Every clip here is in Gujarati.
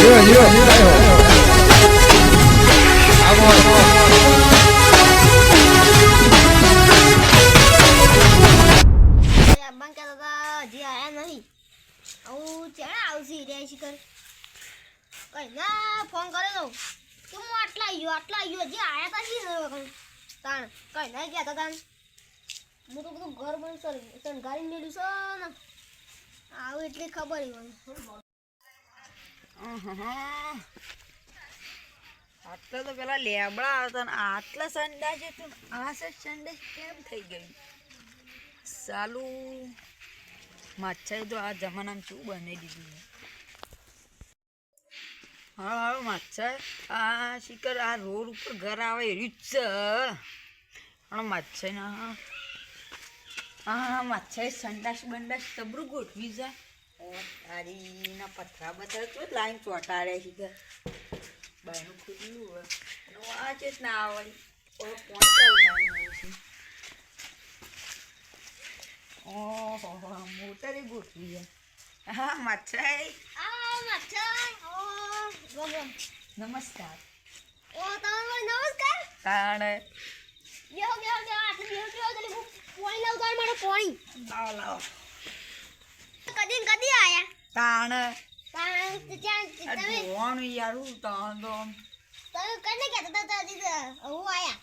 જીઓ જીઓ આવો ફોન કરેલો કે હું આટલા આવ્યો આટલા આવ્યો જે આયા તા શી ગયા તા તાણ હું તો બધું ઘર બંધ સર શણગારી મેળ્યું ને આવું એટલી ખબર મને આટલા તો પેલા લેબડા હતા ને આટલા સંડા છે તું આ છે સંડાસ કેમ થઈ ગયું? સાલું માછાએ તો આ જમાનામાં શું બનાવી દીધું હા હા માછા આ શિકર આ રોડ ઉપર ઘર આવે એવી જ છે. પણ માછા હા હા માછાએ સંડાસ બંડાસ સબરું ગોઠવી જાય ઓ તારીના પથરા બધા તો લાઈન ચોંટાડે શિકર બાયનું ખુલ્લું હોય. અને વાંચે જ ના આવડી ઓલો કોણ ચાલવાનું છે. ઓહો મોટરે ગોઠવી છે. હા મચ્છાઈ. નમસ્કાર. ઓ તમે નમસ્કાર. તાણે. યો યો યો આટલી બેહો બેહો જલ્દી લાવ તાર મારો પોણી. લાવ લાવો. કદી કદી આયા. તાણ. તાણ તમે જોવાનું યારું તાણ તો તમે કને કહેતા હતા? હજી હું આયા.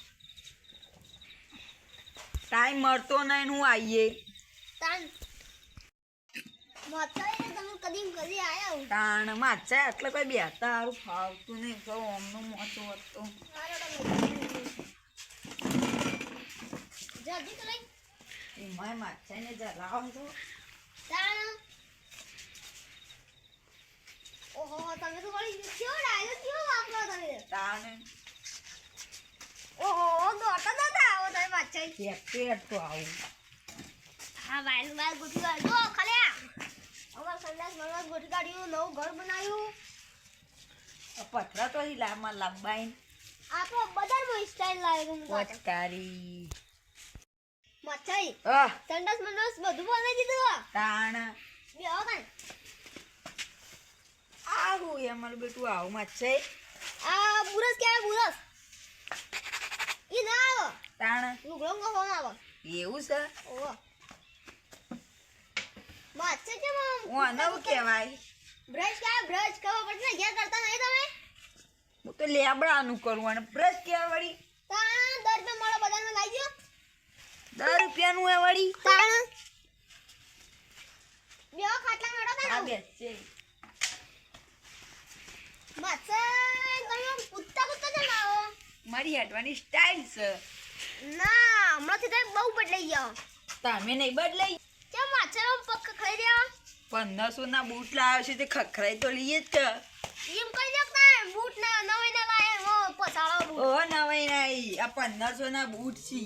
ટાઈમ મળતો નહીં હું આવીએ તાણ. હું. તાણ એટલે કોઈ બેતા સારું ફાવતું નહીં તો અમનું મોટું હતું. જલ્દી તો લઈ. એમાં માછાને જલાવો તો ઓહો તમે તો વળી કયો ડાયલો કયો વાપરો તમે? તાણે. ઓહો દોડતા દોડતા આવો તમે કે તો આવું. હા વાયલ વાયલ કાઢ્યો જો ખાલ્યા. અમાર સંડાસ મંડાસ ગોઠવી કાઢ્યું નવું ઘર બનાવ્યું. પથરા તો લાંબા લાંબાઈ. આપણો બજારમાં સ્ટાઇલ લાવ્યો હું પાછો મચ્છાઈ સંડાસ મંડાસ બધું બનાવી દીધું તાણ. બે આવો. આવું એ મારું બેટું આવું માં આ બુરસ કહેવાય બુરસ? ઈ ના આવો. તાણ. લુગડો નો ફોન આવો. એવું છે? ઓ મચ્છાઈ કેમ મમ ઓ નવ કહેવાય? બ્રશ ક્યાં બ્રશ કવા પડશે ને? ઘેર કરતા નહીં તમે? હું તો લેબડાનું કરું અને બ્રશ કહેવાય વળી. તાણ દર રૂપિયા મારો બજારમાં લાવી દો રૂપિયાનું વળી? તાણ. બે ખાટલા છે મારી હેડવાની સ્ટાઈલ છે. ના હમણાંથી તમે બહુ બદલાઈ ગયો. તમે નહીં બદલાઈ? કેમ માછામાં પગ ખાઈ રહ્યા પંદરસો ના બૂટ લાવ્યો છે તે ખખરાઈ તો લઈએ જ કે એમ દો નાખતા બૂટ ના નવે ના લાવે પસાળો બૂટ. ઓ નવાઈ ના આ પંદરસો ના બૂટ છે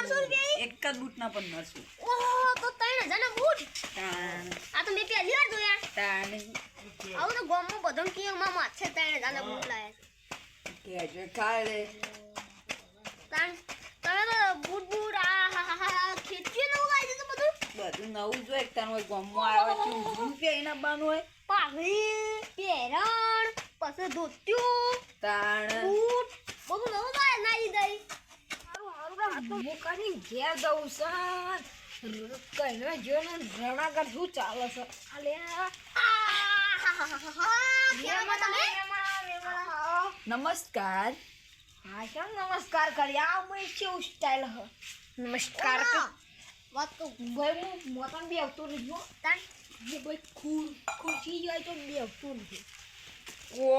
અચ્છા બે બૂટ ના પંદરસો રૂપિયા એક જ બૂટ ના પંદરસો ઓહો તો ત્રણ ના બૂટ? તાણ આ તો મેં પહેલી વાર જોયા. તાણ આવું તો ગામમાં બધો કે માં છે ત્રણ ના બૂટ લાયા કેજો ખાડે તાણ તમે તો બૂટ બૂટ આ હા હા હા ખેતી નવું લાવી દીધું બધું? બધું નવું જો એક તારું ગમવા આવે છે રૂપિયા એના બાનું હોય? પાઘડી પહેરણ પછી ધોત્યું તાણ. બૂટ બધું નવું લાવી નાઈ દઈ હું કરી ઘેર દઉં છું. કઈને જો ને રણાગર શું ચાલે છે? અલે નમસ્કાર. હા કેમ નમસ્કાર કરી આ મેં કેવું સ્ટાઇલ હ. નમસ્કાર. વાત તો ભાઈ હું મોતન બી આવતો નહીં હો. તાણ જે ભાઈ ખુર ખુરશી જાય તો બી આવતો નથી. હો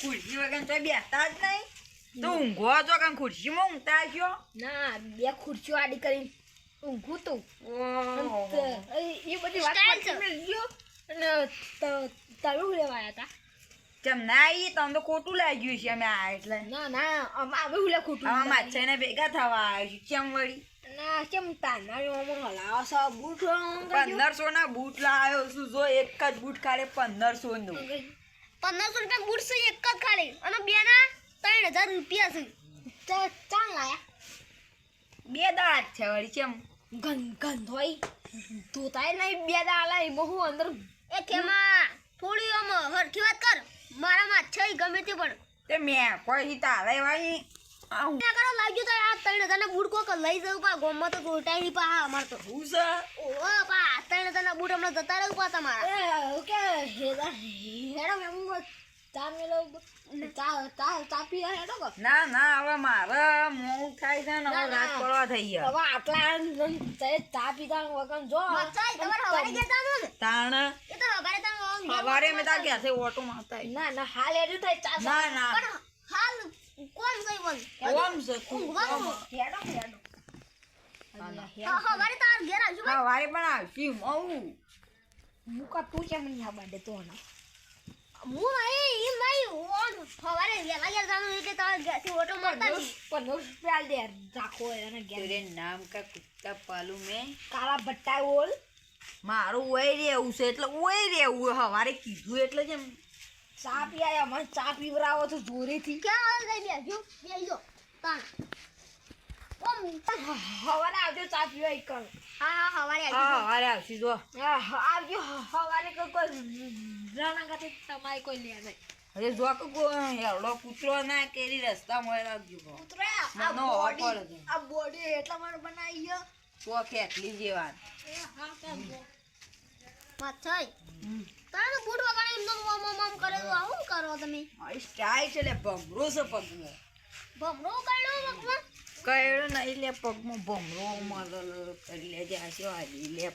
ખુરશી વગર તો બેસતા જ નહીં. તો ઊંઘો તો કાં ખુરશીમાં ઊંઘતા છો ના બે ખુરશીઓ આડી કરીને ઊંઘું તું. એ બધી વાત લીધો અને તળું લેવાયા હતા કેમ ના ઈ તમને તો ખોટું લાગ્યું છે અમે આ એટલે. ના ના આમાં આવે હુલે ખોટું માછાને ભેગા થવા આવ્યું છે કેમ વળી? ના કેમ તાના ઓમાં હલાવો છો? બૂટ પંદરસો ના બૂટ લાવ્યો છું. જો એક જ બૂટ ખાડે પંદરસો નું. પંદરસો રૂપિયા બૂટ છે એક જ ખાલી. અને બે ના? ત્રણ હજાર રૂપિયા છે. ચાલ લાયા બે દાળ છે વળી કેમ? ગંધ ગંધ હોય. ધોતાય નહીં બે દાળ બહુ અંદર. એ કેમાં થોડી આમ હરખી વાત કર. મારામાં છે ગમે તે પણ. તે મેં કોઈ તારે વાળી આવું. ના કરો લાગ્યું તો આ ત્રણ હજારના બૂટ કોક લઈ જવું પા. ગોમમાં તો ગોટાઈ ની પા અમાર તો. હું છે? ઓહો પા આ ત્રણ હજારના બૂટ હમણાં જતા રહ્યું પા તમારા. ઓકે કે? હેડા મેં ના. ના હવે મારે મોડું થાય છે ને હવે રાત પડવા થઈ ગયા. હવે આટલા ચા પીતા વગર જો. મચાઈ તમારે હવારે ગયા તા ને તાણ. એ તો હવારે તમે સવારે મેં તાર ઘેરથી ઓટો મારતા ના ના હાલ એડું થાય ચા ના ના. હાલ કોણ ગઈ બોલ? કોમ છે તું હેડો. હેડો હવારે તાર ઘેર આવજો ભાઈ. પણ આવશી મઉ મુકા તું કેમ નહીં આ બાડે તો ના હું નહીં ઈ નહીં ઓન સવારે વહેલા ઘેર જવાનું એટલે તારા ઘેરથી ઓટો મારતા જ. પણ પ્યાલ દે રાખો એને ઘેર. તેરે નામ કા કુત્તા પાલુ મેં? કાળા ભટ્ટા ઓલ. મારું ઓય રહેવું છે એટલે ઓય રહેવું સવારે કીધું એટલે જેમ. ચા પીયા મને ચા પીવરાવો તો જોરેથી. ક્યાં આવે જઈ બેસજો બેસજો તાણ. હવારે આવજો ચા પીવા એક હા હા હવારે આવજો. હા આવશી જો. આવજો. હવારે કોઈ રાણા કાતે તમારે કોઈ લે નહીં. અરે જો કોઈ એવડો કૂતરો ના કેરી રસ્તા મળે રાખજો. આ બોડી આ બોડી એટલા માટે બનાવી ગયો તો કેટલી જેવા એ હા કે બો- માથાઈ તારે બૂટ વગાડે મમ મમ કરે તો આવું કરો તમે. મારી સ્ટાઈલ છે લે ભમરો છે પગમાં ભમરો કાઢ્યો ભગવાન? કયો નહીં લે પગમાં ભમરો મારો કરી લે જાશે હાલી લે એ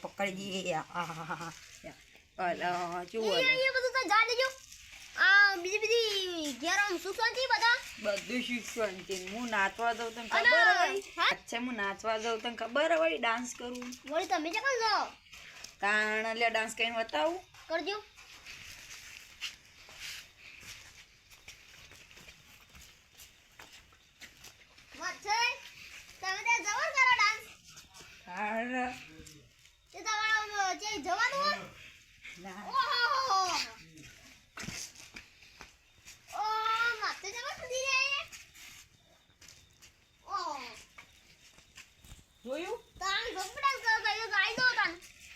બધું શીખવાનું છે હું નાચવા દઉં તને ખબર હોય? અચ્છા હું નાચવા દઉં તને ખબર હોય? ડાન્સ કરું. વળી તમે જ કરો તાણ લે ડાન્સ કરીને બતાવું. કરજો માથાઈ તમે ત્યાં જવાનું કરો ડાન્સ તાણ તે તમારા આમ જે જવાનું હોય ના ઓહો ઓ માથે જવા સુધી રે ઓહો જોયું તાણ ગપડા કર કઈ ગાઈ દો તાણ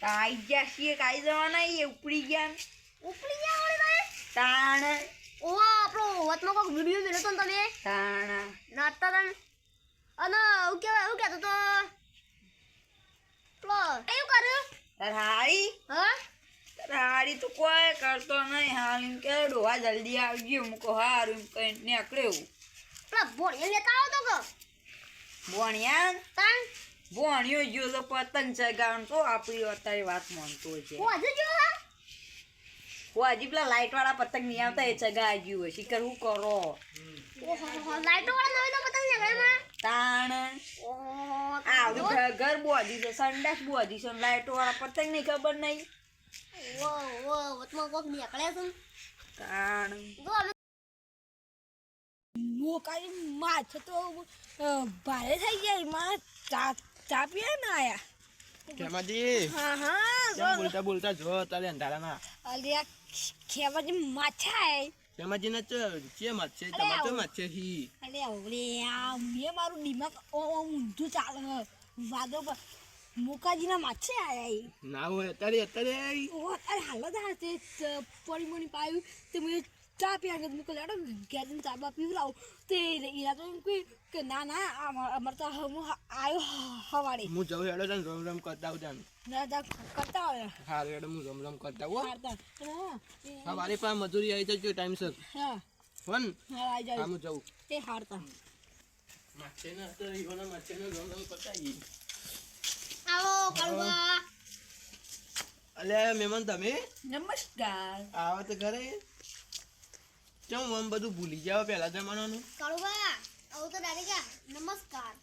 આઈ ગયા છીએ કાઈ જવાના એ ઉપડી ગયા. ઉપડી ગયા ભાઈ તાણ. ઓ આપણો વચમાં કોક વીડિયો જોયો તો તમે? તાણ. નાતા ને? અને એવું કહેવાય એવું કહેતો તો પેલો કયું કર્યું હારી હા હારી તો કોઈ કરતો નહીં હાલ એમ કે ડોહા જલ્દી આવજો મૂકો હારું એમ કઈ નીકળ્યું પેલા ભોણિયા લેતા આવતો કે ભોણિયા તાન ભોણિયો જો તો પતંગ ચગાવણ તો આપણી અત્યારે વાત માનતો છે હું હજુ જો હા હું હજી પેલા લાઇટ વાળા પતંગ નહીં આવતા એ ચગાવી ગયું હોય શીખર હું કરો લાઇટ વાળા નવી તો પતંગ ઘરમાં તાણ. ઓહો આવડું ઘર- ઘર બોધી છે સંડાસ બોધી છે લાઈટો વાળા પતંગ નહીં ખબર નહીં વો વો વચમાં કોક નીકળે છે. તાણ. જો માથે તો ભારે થઈ જાય માં ચા ચા પીએ ને આયા? ખેમાજી હા હા બોલતા બોલતા જો તારે અંધારામાં? અલ્યા ખેવાજી માછા આય. ખેમાજી ના છે મત છે તમારે છે હી અલે ઓલે આ મેં મારું દિમાગ ઓ ઊંધું ચાલે. વાદો પર મોકાજીના માછે આયા ના હોય અત્યારે અત્યારે ઓ અરે હાલત દા તે મણી પાયું તે મેં ચા પીવા કે મુકો લેડો ઘેર જઈને ચા બા પીવડાવો તે ઈરા તો એમ કહી કે ના ના અમાર તો હું આવ્યો હવાડે હું જઉં હેડો તને રમ રમ કરતા આવું ના જા કરતા આવે હા હેડો હું રમ રમ કરતા આવું હો. હા એ- સવારે પણ મજૂરી આવી જજો ટાઈમસર. હા. વન હા આવી હા હું જઉં. તે હારતા. માછે ને અત્યારે ઈવોના માછે રમ રમ કરતા. આવો મહેમાન તમે? નમસ્કાર. આવો તો ઘરે. ચમ આમ બધું ભૂલી જાવ પહેલા જમાનાનું? કડવા આવું તો ડાયરેક્ટ નમસ્કાર.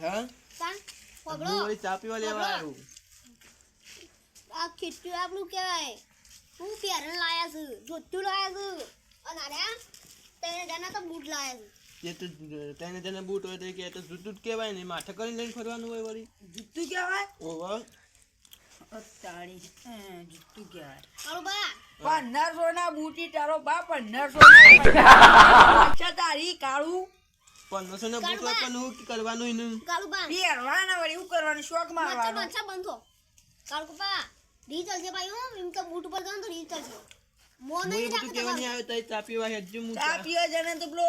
હા? હું પગડો વળી ચા પીવા લેવા આવ્યો. આ ખીચું આપણું કહેવાય. હું પહેરણ લાયા છું જોતું લાયા છું. અને અરે તેને જાના તો બૂટ લાયા છું. જે તો તેને તેને બૂટ હોય તો કે તો જૂતું જ કહેવાય ને માથે કરીને લઈને ફરવાનું હોય વળી. જુઠ્ઠું કહેવાય? ઓહો. હમ, જુઠ્ઠું કહેવાય. કડવા પંદરસો ના બુટી તારો બા પંદરસો અચ્છા તારી કાળું? પંદરસો ના બૂટ પણ હું કરવાનું એનું? પહેરવાના વળી એવું કરવાનું શોખ મારવાનો. મચ્છા બંધો. કાળુબા રી ચાલશે ભાઈ હું. એમ તો બૂટ પર જાઓ તો રી ચાલશે. મો નહીં રાખતો કહેવા આવ્યો તઈ ચા પીવા હેડજો હું ચા ચા. તો પેલો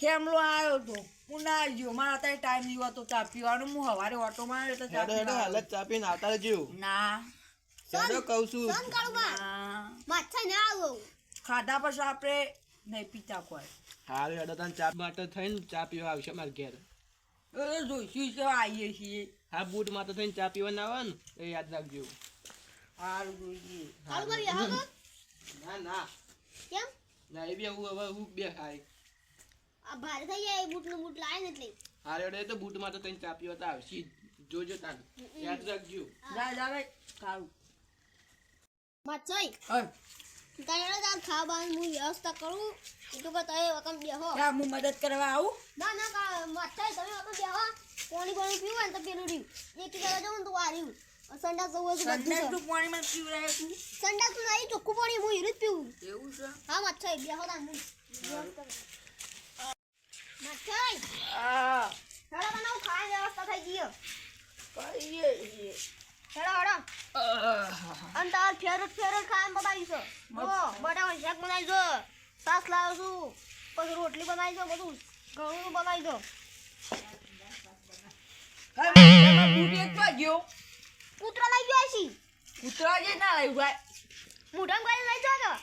ખેમલો આવ્યો તો હું ના ગયો મારા અત્યારે ટાઈમ જીવો તો ચા પીવાનો હું હવારે ઓટો તો ચા હેડો હાલત ચા પીને આવતા રહેજો. ના. હેડો કહું છું. સન ના આવો. ખાધા પછી આપણે નહીં પીતા કોઈ. હાલ હેડો તને ચા માટે થઈને ચા પીવા આવશે મારા ઘેર. એ જોઈશું તો આવીએ છીએ. હા બૂટ માટે થઈને ચા પીવા ના આવે ને એ યાદ રાખજો. હારું બેહો ના ના. કેમ? ના એ બી હું હવે હું બે ખાય આ ભારે થઈ જાય બૂટનું બૂટ લાય ને એટલે. હારે હેડો તો બૂટ માટે થઈને ચા પીવા તો આવશે. જોજો તાન યાદ રાખજો. જા જા ભાઈ સારું માછાઈ હા. તારે તાર ખાવા બાવાની હું વ્યવસ્થા કરું. એટલું કે તમે વકમ બેહો. હા હું મદદ કરવા આવું. ના ના કા માછાઈ તમે વકમ બેહો. પાણી પાણી પીવું ને તો પેલું રહ્યું. એક જગ્યા જવું તો આ રહ્યું. સંડાસ જવું તો બધું સંડાસ છે. તું પાણીમાં પીવડાવે તું? સંડાસનું નહીં ચોખ્ખું પાણી હું હીરું જ પીવું. એવું છે? હા માછાઈ બેહો તાર હું. માછાઈ હા. તને હું ખાવાની વ્યવસ્થા થઈ ગઈ હે. હેડો હેડો. આહ. અને તાર ફેવરેટ ફેવરેટ ખાવાનું બનાવી છે જો બટાકા શાક બનાવી જો. સાસ લાવશું પછી રોટલી બનાવી છે બધું. ઘણું બનાવી છે હવે એમાં બૂટ એક તો ગયો. કૂતરા લઈ ગયો છે કૂતરા જે ના લઈ ભાઈ. મોઢામાં ગાડી લઈ જાઓ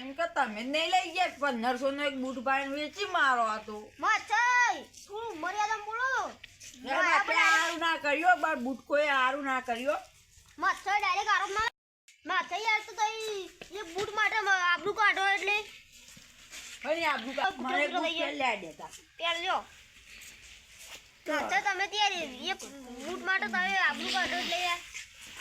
એમ કે તમે જ નહીં લઈ ગયા પંદરસો નો એક બૂટ પાડીને વેચી મારો હતો. તો માછાઈ થોડું મર્યાદા બોલો? આપણે હારું ના કર્યો પણ બૂટ હારું ના કર્યો. માછાઈ ડાયરેક્ટ આરોપમાં માછાઈ યાર તો તઈ એ બૂટ માટે આબરૂ કાઢો એટલે. ફરી આ બૂટ મને બૂટ પહેલા દેતા. પહેરજો માછાઈ તમે ત્યારે એ બૂટ માટે તમે આબરૂ કાઢો એટલે યાર.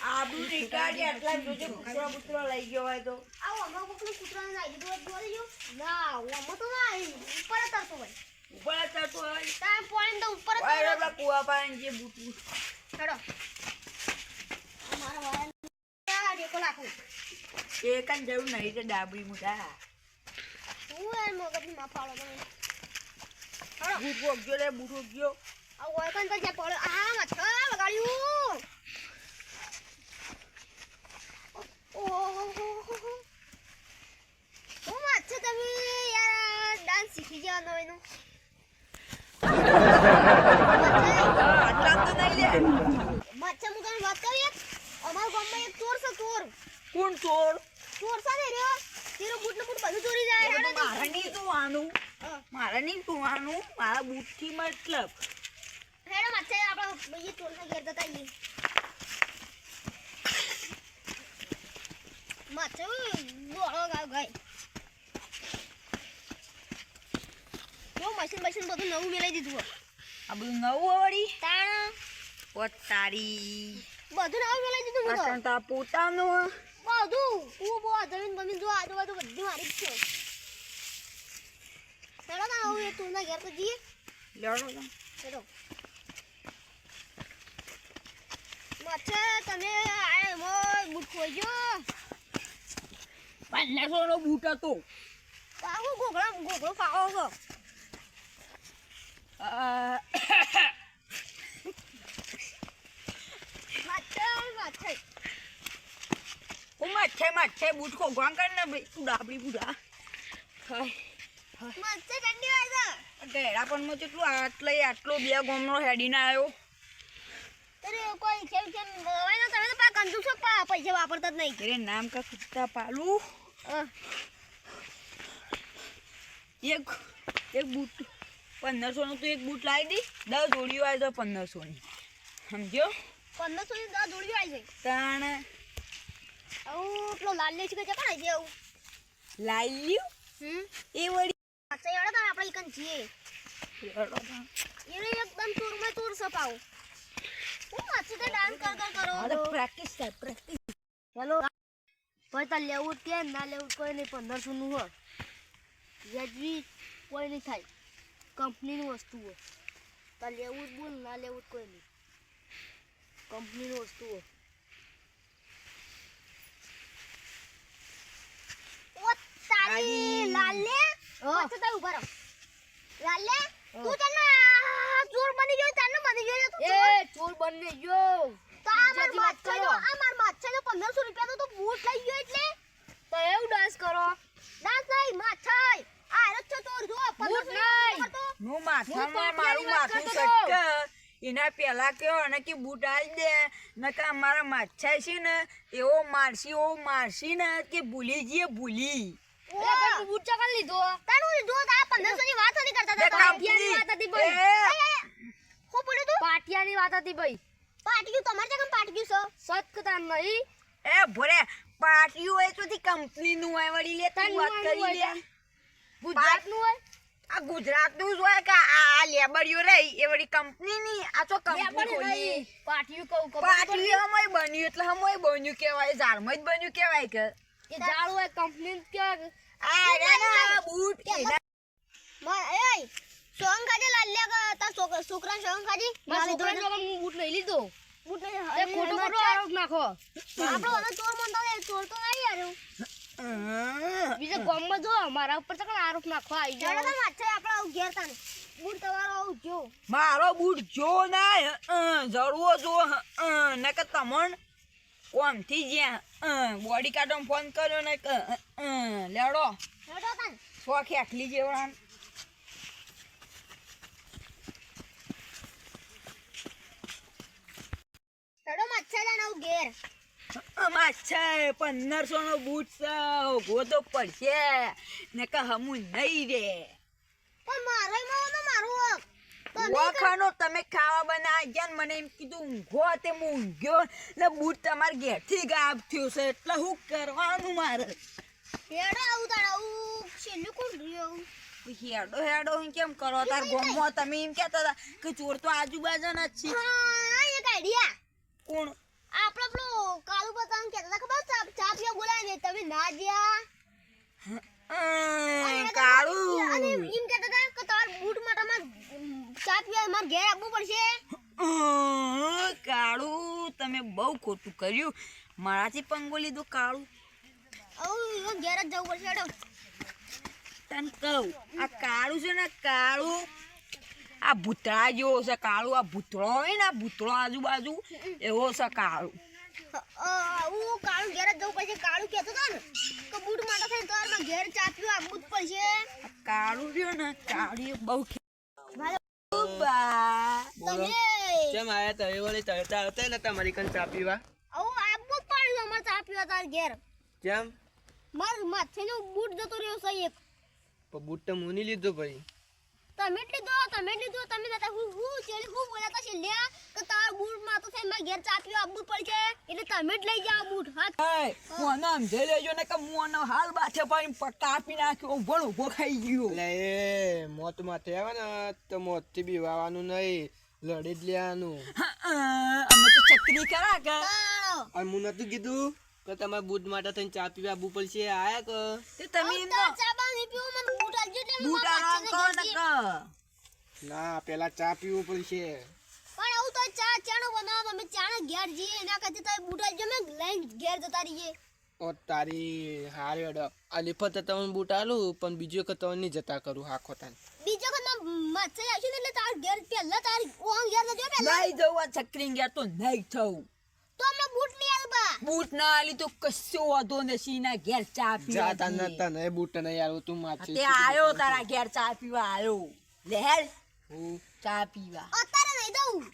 આ નીકાળી આટલા જોજે કૂતરા બૂતરા લઈ ગયો હોય તો. આવો અમારા કૂતરાને નાખી દીધું. ના આમાં તો ના ઉપર જ તરતો હોય. ઉપર ચડતો હોય તારે પોણીને તો ઉપર જ ઓય કુવા પાણી જે બૂટ બૂટ હેડો અમારા વાળાને નાખું. એ કાંઈ જરૂર નહીં તો ડાબરી મોટા હું એ મગજમાં ફાળો તમે. હેડો. બૂટ વગ્યો રે બૂટ વગ્યો આ ઓળખાણ તો જ્યાં પડ્યો. આ મચ્છા લગાડ્યું. ઓહોહોહો. હું મચ્છર તમે યાર ડાન્સ શીખી જવાનો એનો આટલા તો નહીં લે મચ્છર હું તને વાત કરી અમારા ગામમાં એક ચોર છે ચોર કોણ ચોર ચોર છે રહ્યો તેરો બૂટ ને બૂટ બધું ચોરી જાય તો. મારે. મારે નહીં જોવાનું મારા બૂટથી મતલબ હેડો મચ્છર આપણે એ ચોર ના ઘેર જતા આવીએ મચ્છર બોલો ગાવ ગાય જો મશીન મશીન બધું નવું મેળવી દીધું આ બધું નવું વળી? તાણ. પોતારી બધું નવું મેળવી દીધું મને તો. પોતાનું બધું. હું બહુ જમીન બમીન જો આજુબાજુ બધું મારી છે. હેડો તાણ હવે તું ના ઘેર તો જઈએ. તો. હેડો. મચ્છર તમે આ એમાં બૂટ ખોઈ ગયો પાંચસો નો બૂટ હતો. આવું ગોગળા ગોગળો ખાવો છો આ, મચ્છર મચ્છર હું માથે માથે બુટકો ખોગવાન કર ને ભાઈ તું ડાબડી બુડા મચ્છર ઠંડી વાગે ગેડા પણ માં કેટલું આટલે આટલો બે ગોમનો હેડીને આવ્યો અરે કોઈ ખેલ ખેલ તો તો પા કંજુ પા પૈસા વાપરતા જ નહીં તેરે નામ કા કુત્તા પાલુ એક એક બૂટ પંદરસો નું તો એક બૂટ લાવી દી. દસ જોડીઓ આવી તો પંદરસોની. સમજ્યો? પંદરસો ની દસ જોડી આવી જાય ત્રણ આવું પેલો લાલ્યો છે કે ને આવું? લાવી લ્યું હમ. એ વળી પાછા એડો તાણ આપણે ઈકન છીએ એને એકદમ ચોરમાં ચોર સપાવું. હું મચ્છર તે ડાન્સ કર કર કરો. અરે પ્રેક્ટિસ થાય પ્રેક્ટિસ હેલો. ભાઈ તાર લેવું કે? ના લેવું કોઈ નહીં પંદરસો નું હોય વ્યાજબી કોઈ નહીં થાય. કંપનીની વસ્તુઓ. તાર લેવું જ બોલ ના લેવું જ કોઈ નહીં. કંપનીની વસ્તુઓ. તારી લાલે બની ગયો તને બની ગયો ગયો. આ માર માછલો આ માર માછલો રૂપિયા તો તું લઈ ગયો એટલે. એવું માથું મારું માથું સટકે એના પેલા કયો અને કે બૂટ આવી દે નકા મારા માછા છે ને એવો મારશી એવો મારશી ને કે ભૂલી જઈએ ભૂલી. એટલે બૂટ ચકલ લીધો? તારું લીધું આ 1500 ની વાત નથી કરતા હતા પાટિયાની વાત હતી ભાઈ. એ, હું બોલ્યો તું? પાટિયાની વાત હતી ભાઈ. તમારે છે? નહીં. એ ભોરે પાટિયું હોય તો કંપની નું હોય વળી લે તું તારું વાત કરી લે. હોય ગુજરાતનું હોય? આ ગુજરાતનું જ હોય કે આ આ રહી એ વળી કંપનીની? આ તો કંપની ખોલી. પાટિયું કહું પાટિયું હમોય બન્યું એટલે હમય બન્યું કહેવાય ઝાડમાં જ બન્યું કહેવાય કે. એ ઝાડ હોય કંપની કે. આ રે ના બૂટ. કે એય સોંગ ખાજે લાલ્યા કે તા છોકરા છોકરા સોંગ ખાજી મારા જોગર બૂટ લઈ લીધો. બૂટ લઈ એ ખોટો ખોટો આરોપ નાખો. આપણો ઓનો ચોર હોય, ચોર તો નહીં યાર. હમ. બીજા ગામમાં જો મારા ઉપર તો આરોપ નાખો આવી જાય તો માથે આપણે આવું ઘેર તાને. બૂટ તમારો આવું જો. મારો બૂટ જો ના જળવો જો ને કે તમણ કોમથી જ્યાં બોડી કાર્ડમાં ફોન કર્યો ને લેડો. લેડો તાન. સો આખલી જેવડા હેડો માથે જાને આવું ઘેર. માછા પંદરસો નો બૂટ છે ગોદો પડશે ને કે હમું નહીં રે. પણ મારો મારો મારું વખાનો તમે ખાવા બનાવી ગયા ને મને એમ કીધું ઊંઘો તે હું ઊંઘ્યો ને બૂટ તમારે ઘેરથી ગાયબ થયો છે એટલે શું કરવાનું મારે? હેડો આવું તાર આવું છેલ્લું રહ્યું હેડો હેડો હું કેમ કરો? તાર ગોમો તમે એમ કહેતા હતા કે ચોર તો આજુબાજુના જ છે. હા કોણ? આપણે પેલો કાલુ પતંગ કહેતા હતા ખબર? ચા ચા પીવા બોલાવીને તમે ના ગયા? કાળુ. અને એમ કહેતા હતા કે તમારા બૂટ માટે અમારે ચા પીવા મારે ઘેર આવવું પડશે. કાળુ તમે બહુ ખોટું કર્યું. મારાથી પંગો લીધો કાળું. ઓ ઘેર જ જવું પડશે તને કહું આ કાળું છે ને કાળું આ ભૂતળા જેવો છે કાળું. આ ભૂતળો હોય ને આ ભૂતળો આજુબાજુ એવો છે કાળું. આવું કાળું ઘેર જવું પડશે કાળું કહેતો હતો ને કે બૂટ માટે થઈને તમારે મારે ઘેર ચાપ્યું પીવા આવવું જ પડશે કાળું રહ્યો ને કાળું બહુ કેમ આયા તમે વળી તરતા આવતા ને તમારી કન ચા પીવા આવું આવવું જ પડ્યું અમારે ચા પીવા તાર ઘેર. કેમ? માર માથેનો બૂટ જતો રહ્યો છે એક. પણ બૂટ તો મુની લીધો ભાઈ. તમે લીધો તમે લીધો તમે નતા હું હું ચેલી હું બોલાતા છે લે કે તાર બૂટ માતો થઈને મારે ઘેર ચા પીવા આવવું પડશે. એટલે તમે જ લઈ જાવ બૂટ હા? હું આને સમજાઈ લેજો ને કે હું આનો હાલ બાથે પાણી પ- કાપી નાખ્યો ને ઊભો ખાઈ ગયો. લે એ મોત માથે આવે ને તો મોતથી બીવાવાનું નહીં લડી જ લેવાનું. હા, અમે તો ચકરી કરા કે. અને હું નતું કીધું? કે તમારે બૂટ માટે થઈને ચા પીવા આવવું પડશે આયા કે? તે તમે આવું એમનો ચા બા નહીં પીવું મને બૂટ આલજો એટલે હું બૂટ આરામ માથાને કરો ને ના પેલા ચા પીવું પડશે. પણ આવું તો ચા ચાનો બનાવો અમે ચાનો ઘેર જઈએ એના કરતા તો બૂટ આલજો મે લઈને ઘેર જતા રહીએ. ઓ તારી હારે અડ અલીફત તમને બૂટ આલું પણ બીજું એક તમને નહીં જતા કરું હા ખોતા બીજો વખત મચ્છર આવશે ને એટલે તાર ઘેર પહેલા તાર ઓમ ઘેર જજો પહેલા. નહીં જવું આ છકરી ઘેર તો નહીં થવું તો બૂટ લઈ આલબા બૂટ ના આલી તો કશો વાંધો ને સીના ઘેર ચા પીવા જાતા તને જઈએ. તને બૂટ નહીં યાર તું માછી તે આયો તારા ઘેર ચા પીવા આયો. લે હેલ. હું? ચા પીવા. અત્યારે નહીં દઉં.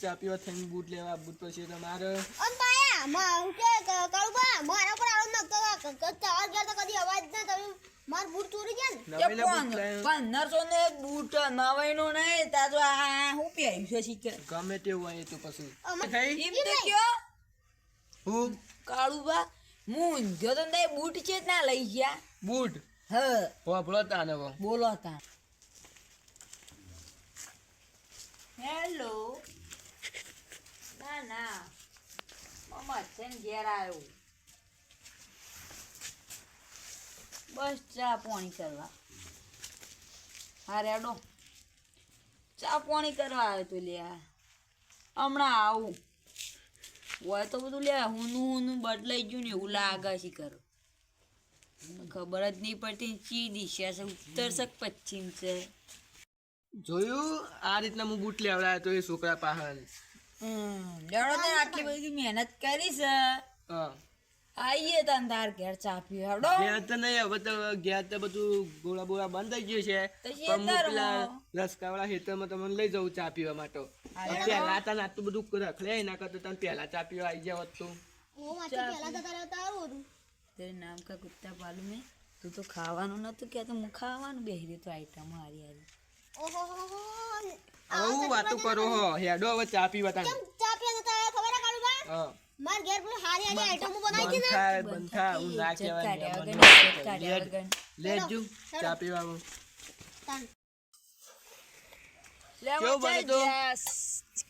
ચા પીવા થઈને બૂટ લેવા બૂટ પછી તમારે અવાજ ના તમે માર બૂટ ચોરી ગયા ને. પંદરસો નહીં તા હું પહેર્યું છે ગમે તેવું હોય તો પછી અમે- થઈ એમ તો કયો હું? કાળુબા હું જો તો નહીં બૂટ છે ના લઈ ગયા. બૂટ? હ. વાપરો તાને ને બોલો તા હેલો. ના ના. મમ્મા છે ને ઘેર આવ્યો બસ ચા પાણી કરવા. હા રેડો ચા પાણી કરવા આવ્યો તો લ્યા. હમણાં આવું. હોય તો બધું લે હુનું હુનું બદલાઈ ગયું ને એવું લાગે છે કરો. ખબર જ નહીં પડતી ચી દિશા છે ઉત્તર છે પશ્ચિમ છે? જોયું? આ રીતના હું બૂટ લેવડાયો તો એ છોકરા પાહન હમ, તને આટલી બધી મહેનત કરી છે. હા. આઈએ તને તાર ઘેર ચા પીવે હેડો ઘેર તો નહીં હવે તો ઘેર તો બધું ગોળા બોળા બંધ થઈ ગયું છે. તો પણ હું. પેલા રસકાવાળા ખેતરમાં તમને લઈ જાઉં ચા પીવા માટે. પહેલા તને આટલું બધું રખલે એના કરતા તને પહેલા ચા પીવા આવી જાવ તું તેરે નામ કા કુત્તા પાલું મેં. તું તો ખાવાનું નતું કહેતો હું ખાવાનું બેહી દે તો આઈટમ હારી હારી. ઓહો હું કરો હો. હેડો હવે ચા પીવા તને. ચા પીવા જતા ખબર હે હા. માર ઘેર પેલું હારી હારી આઈટમો બનાવી હતી ને બંધ હું ના કહેવાય. લેજો ચા પીવા તાન. કેવું બને તો?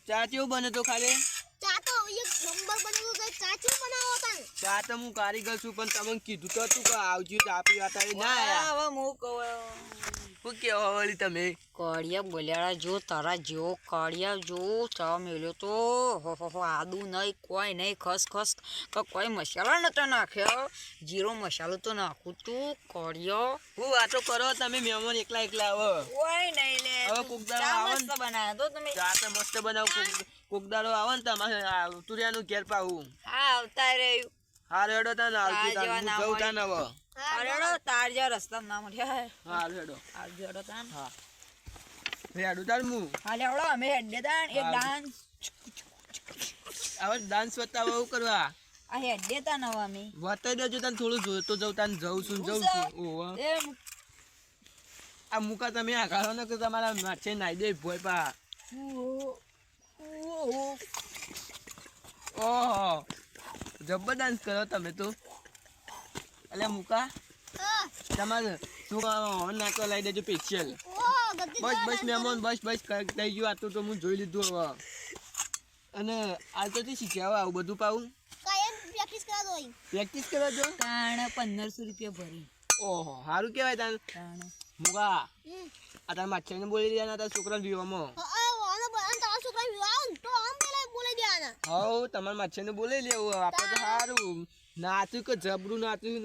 ચા કેવું બને તો ખાલી ચા તો એક નંબર બનેલું છે ચા ચેવું બનાવો તાન ચા તો હું કારીગર છું પણ તમને કીધું તો હતું કે આવજો ચા પીવા તારે ના આયા હવે હું કહું શું કેવો વળી તમે? કડિયા બોલ્યાડા જો તારા જેવો કડિયા જો ચા મેલ્યો તો હો હો હો આદુ નહીં કોઈ નહીં ખસ ખસ કે કોઈ મસાલો નતો નાખ્યો. જીરો મસાલો તો નાખું તું કડિયો હું વાતો કરો તમે મહેમાન એકલા એકલા આવો. કોઈ નહીં લે. હવે તું કોક દાડો ચા આવે ને- મસ્ત બનાવ્યો તો તમે. ચા તો મસ્ત બનાવો કોક કોક દાડો આવે ને તમારે તુરિયાનું ઘેર પાવું હા આવતા રહ્યું. હા રેડો તા ને તાન જેવા હું ના જઉં હા રેડો તાર જો રસ્તા ના મળ્યા હા રેડો આ હેડો તા હા. હેડો તાર હું. હાલે હેડો અમે હેડે તા એક ડાન્સ. હવે ડાન્સ બતાવો એવું કરવા. આ હેડે તા હવે અમે. બતાવી દેજો તને થોડું જોતો જઉં તાન જઉં છું જઉં છું. ઓહો. આ મુકા તમે આઘાડો ને કે તમારા માછે નાઈ દે ભોય પા. ઓહો. જબ્બર ડાન્સ કરો તમે તો. એટલે મુકા તમારે શું ઓન નાખો લઈ દેજો સ્પેશિયલ બસ બસ મહેમાન બસ બસ થઈ ગયું. આટલું તો તો હું જોઈ લીધું હવે. અને આ તો થી શીખ્યા હોય આવું બધું પાવું? પ્રેક્ટિસ કરા દો પ્રેક્ટિસ તાણ પંદરસો રૂપિયા ભરી. ઓહો સારું કહેવાય તાર તાણ. મુકા. આ તારા માછીને બોલી રહ્યા તારા છોકરા વિવામાં હા, હા, આનો બ- આનો તારો છોકરા વિવાહ આવે ને તો આમ પેલા બોલી દેવાના હવ તમારા માછીને બોલે લેવું આપણે તો સારું નાચ્યું કે જબરું નાચ્યું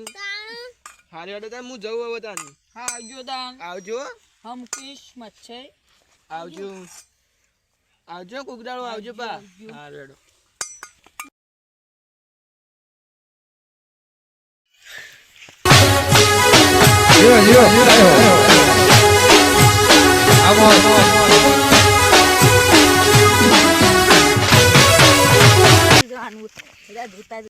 હારી તાન હું જઉં હવે તાન હા આવજો તાન આવજો. હમ કિશ મચ્છર. આવજો. આવજો કુકડાળો આવજો પા. હારું હેડો જવાનું બધા 现在都带着